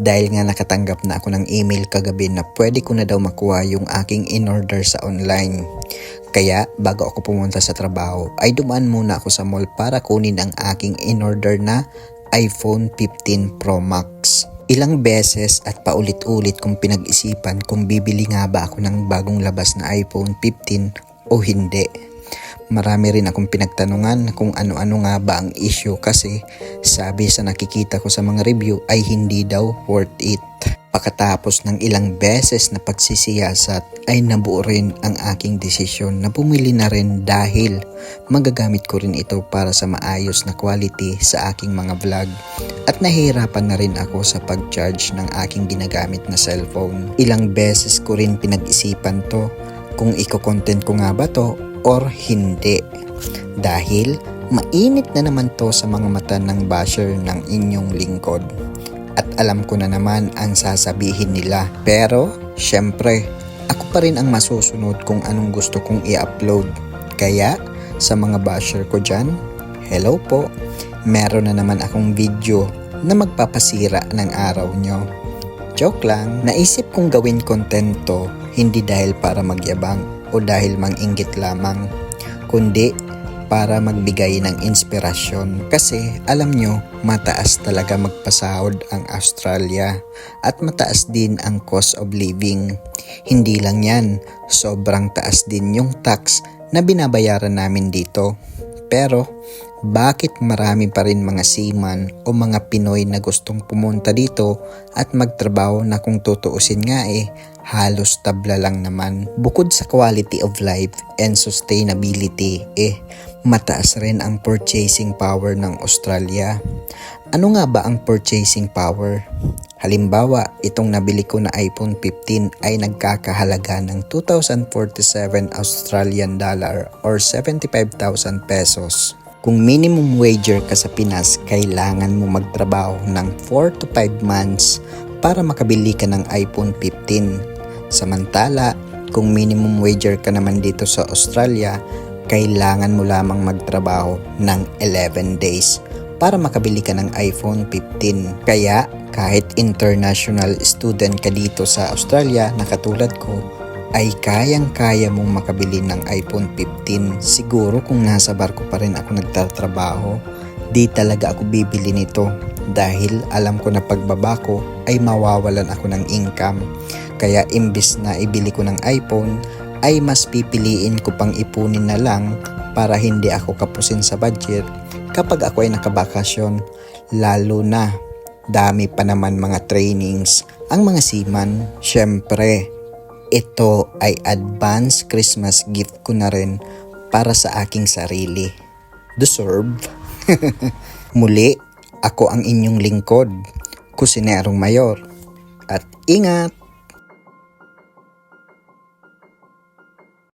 Dahil nga nakatanggap na ako ng email kagabi na pwede ko na daw makuha yung aking in-order sa online. Kaya bago ako pumunta sa trabaho ay dumaan muna ako sa mall para kunin ang aking in-order na iPhone 15 Pro Max. Ilang beses at paulit-ulit kong pinag-isipan kung bibili nga ba ako ng bagong labas na iPhone 15 o hindi. Marami rin akong pinagtanungan kung ano-ano nga ba ang issue kasi sabi sa nakikita ko sa mga review ay hindi daw worth it. Pagkatapos ng ilang beses na pagsisiyasat ay nabuo rin ang aking desisyon na bumili na rin dahil magagamit ko rin ito para sa maayos na quality sa aking mga vlog at nahihirapan na rin ako sa pag-charge ng aking ginagamit na cellphone. Ilang beses ko rin pinag-isipan to kung iko-content ko nga ba to or hindi. Dahil mainit na naman to sa mga mata ng basher ng inyong lingkod. At alam ko na naman ang sasabihin nila. Pero, syempre, ako pa rin ang masusunod kung anong gusto kong i-upload. Kaya, sa mga basher ko dyan, hello po. Meron na naman akong video na magpapasira ng araw nyo. Joke lang, naisip kong gawin content to hindi dahil para magyabang o dahil manginggit lamang, kundi para magbigay ng inspirasyon. Kasi alam nyo, mataas talaga magpasahod ang Australia at mataas din ang cost of living. Hindi lang yan, sobrang taas din yung tax na binabayaran namin dito. Pero bakit marami pa rin mga seaman o mga Pinoy na gustong pumunta dito at magtrabaho na kung tutuusin nga eh halos tabla lang naman. Bukod sa quality of life and sustainability, eh, mataas rin ang purchasing power ng Australia. Ano nga ba ang purchasing power? Halimbawa, itong nabili ko na iPhone 15 ay nagkakahalaga ng 2,047 Australian dollar or 75,000 pesos. Kung minimum wager ka sa Pinas, kailangan mo magtrabaho ng 4 to 5 months para makabili ka ng iPhone 15. Samantala, kung minimum wager ka naman dito sa Australia, kailangan mo lamang magtrabaho ng 11 days para makabili ka ng iPhone 15. Kaya kahit international student ka dito sa Australia na katulad ko, ay kayang-kaya mong makabili ng iPhone 15. Siguro kung nasa barko pa rin ako nagtatrabaho, di talaga ako bibili nito dahil alam ko na pagbaba ko ay mawawalan ako ng income. Kaya imbis na ibili ko ng iPhone, ay mas pipiliin ko pang ipunin na lang para hindi ako kapusin sa budget kapag ako ay nakabakasyon. Lalo na, dami pa naman mga trainings ang mga seaman. Syempre, ito ay advance Christmas gift ko na rin para sa aking sarili. Deserve. Muli, ako ang inyong lingkod, Kusinerong Mayor. At ingat!